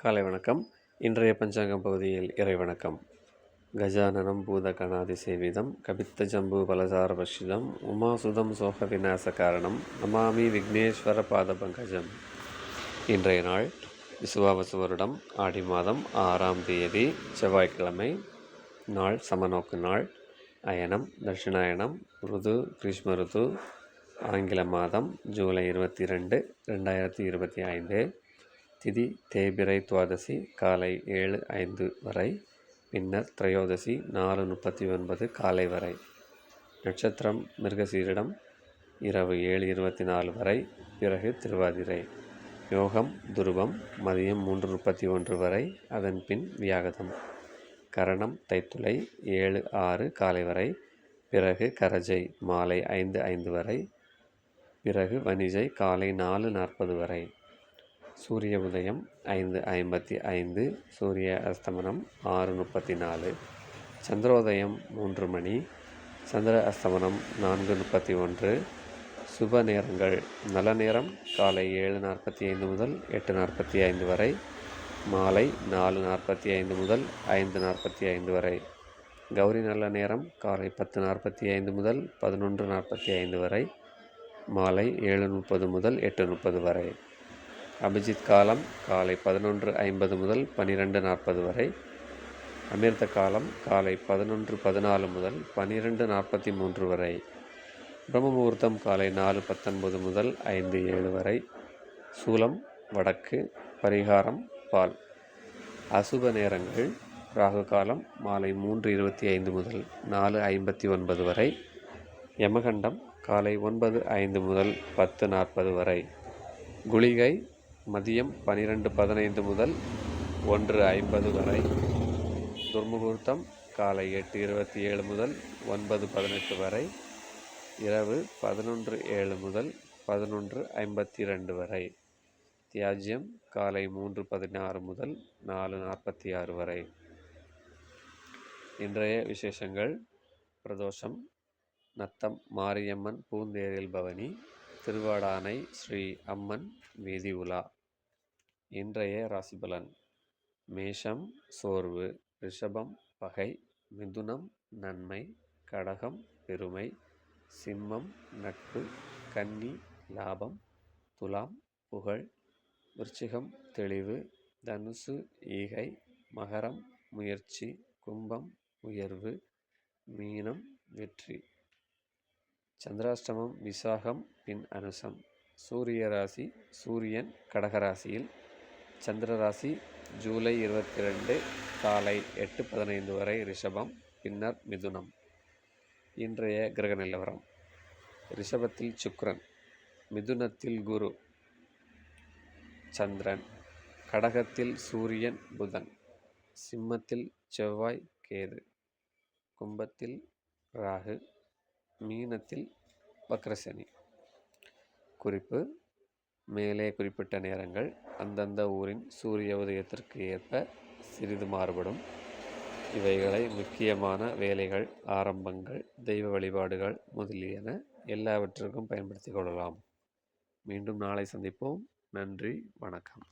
காலை வணக்கம். இன்றைய பஞ்சாங்கம் பகுதியில் இறை வணக்கம் கஜானனம் பூத கணாதி சேவிதம் கபித்த ஜம்பு பலசார பஷிதம் உமாசுதம் சோக விநாச காரணம் நமாமி விக்னேஸ்வர பாத பங்கஜம் இன்றைய நாள் விசுவாவசு வருடம் ஆடி மாதம் ஆறாம் தேதி செவ்வாய்க்கிழமை. நாள் சமநோக்கு நாள் அயனம் தட்சிணாயனம் ருது கிரீஷ்ம ருது ஆங்கில மாதம் ஜூலை இருபத்தி ரெண்டு ரெண்டாயிரத்தி இருபத்தி ஐந்து. திதி தேய்பிறை துவாதசி காலை ஏழு ஐந்து வரை பின்னர் திரையோதசி நாலு முப்பத்தி ஒன்பது காலை வரை. நட்சத்திரம் மிருகசீரிடம் இரவு ஏழு இருபத்தி நாலு வரை பிறகு திருவாதிரை. யோகம் துருவம் மதியம் மூன்று முப்பத்தி ஒன்று வரை அதன் பின் வியாகதம். கரணம் தைத்துளை ஏழு ஆறு காலை வரை பிறகு கரஜை மாலை ஐந்து ஐந்து வரை பிறகு வணிஜை காலை நாலு நாற்பது வரை. சூரிய உதயம் ஐந்து ஐம்பத்தி ஐந்து சூரிய அஸ்தமனம் ஆறு முப்பத்தி நாலு சந்திரோதயம் மூன்று மணி சந்திர அஸ்தமனம் நான்கு முப்பத்தி ஒன்று சுப நேரங்கள் நல்ல நேரம் காலை ஏழு நாற்பத்தி ஐந்து முதல் எட்டு நாற்பத்தி ஐந்து வரை மாலை நாலு நாற்பத்தி ஐந்து முதல் ஐந்து நாற்பத்தி ஐந்து வரை. கௌரி நல்ல நேரம் காலை பத்து நாற்பத்தி ஐந்து முதல் பதினொன்று நாற்பத்தி ஐந்து வரை மாலை ஏழு முப்பது முதல் எட்டு முப்பது வரை. அபிஜித் காலம் காலை பதினொன்று ஐம்பது முதல் பன்னிரெண்டு நாற்பது வரை. அமிர்த காலம் காலை பதினொன்று பதினாலு முதல் பன்னிரெண்டு நாற்பத்தி மூன்று வரை. பிரம்ம முகூர்த்தம் காலை நாலு பத்தொன்பது முதல் ஐந்து ஏழு வரை. சூலம் வடக்கு பரிகாரம் பால். அசுப நேரங்கள் ராகு காலம் மாலை மூன்று இருபத்தி ஐந்து முதல் நாலு ஐம்பத்தி ஒன்பது வரை. யமகண்டம் காலை ஒன்பது ஐந்து முதல் பத்து நாற்பது வரை. குளிகை மதியம் பனிரெண்டு பதினைந்து முதல் ஒன்று ஐம்பது வரை. துர்முகூர்த்தம் காலை எட்டு இருபத்தி ஏழு முதல் ஒன்பது பதினெட்டு வரை. இரவு பதினொன்று ஏழு முதல் பதினொன்று ஐம்பத்தி ரெண்டு வரை. தியாஜ்யம் காலை மூன்று பதினாறு முதல் நாலு நாற்பத்தி ஆறு வரை. இன்றைய விசேஷங்கள் பிரதோஷம் நத்தம் மாரியம்மன் பூந்தேரில் பவனி திருவாடானை ஸ்ரீ அம்மன் வீதி உலா. இன்றைய ராசிபலன். மேஷம் சோர்வு ரிஷபம் பகை மிதுனம் நன்மை கடகம் பெருமை சிம்மம் நட்பு கன்னி லாபம் துலாம் புகழ் விருச்சிகம் தெளிவு தனுசு ஈகை மகரம் முயற்சி கும்பம் உயர்வு மீனம் வெற்றி. சந்திராஷ்டமம் விசாகம் பின் அனுசம். சூரிய ராசி சூரியன் கடகராசியில் சந்திர ராசி ஜூலை இருபத்தி ரெண்டு காலை எட்டு பதினைந்து வரை ரிஷபம் பின்னர் மிதுனம். இன்றைய கிரக நிலவரம். ரிஷபத்தில் சுக்ரன் மிதுனத்தில் குரு சந்திரன் கடகத்தில் சூரியன் புதன் சிம்மத்தில் செவ்வாய் கேது கும்பத்தில் ராகு மீனத்தில் வக்ரசனி. குறிப்பு மேலே குறிப்பிட்ட நேரங்கள் அந்தந்த ஊரின் சூரிய உதயத்திற்கு ஏற்ப சிறிது மாறுபடும். இவைகளை முக்கியமான வேலைகள் ஆரம்பங்கள் தெய்வ வழிபாடுகள் முதலியன எல்லாவற்றிற்கும் பயன்படுத்திக் கொள்ளலாம். மீண்டும் நாளை சந்திப்போம். நன்றி வணக்கம்.